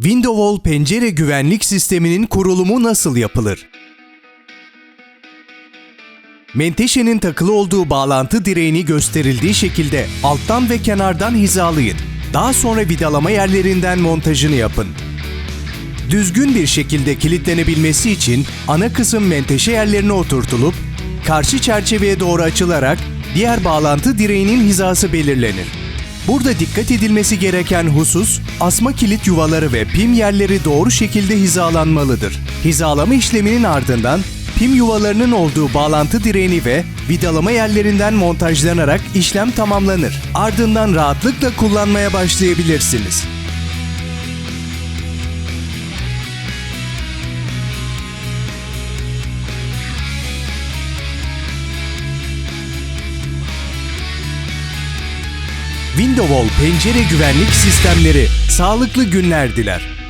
Windowall pencere güvenlik sisteminin kurulumu nasıl yapılır? Menteşenin takılı olduğu bağlantı direğini gösterildiği şekilde alttan ve kenardan hizalayın. Daha sonra vidalama yerlerinden montajını yapın. Düzgün bir şekilde kilitlenebilmesi için ana kısım menteşe yerlerine oturtulup karşı çerçeveye doğru açılarak diğer bağlantı direğinin hizası belirlenir. Burada dikkat edilmesi gereken husus, asma kilit yuvaları ve pim yerleri doğru şekilde hizalanmalıdır. Hizalama işleminin ardından pim yuvalarının olduğu bağlantı direğini ve vidalama yerlerinden montajlanarak işlem tamamlanır. Ardından rahatlıkla kullanmaya başlayabilirsiniz. Windowall pencere güvenlik sistemleri sağlıklı günler diler.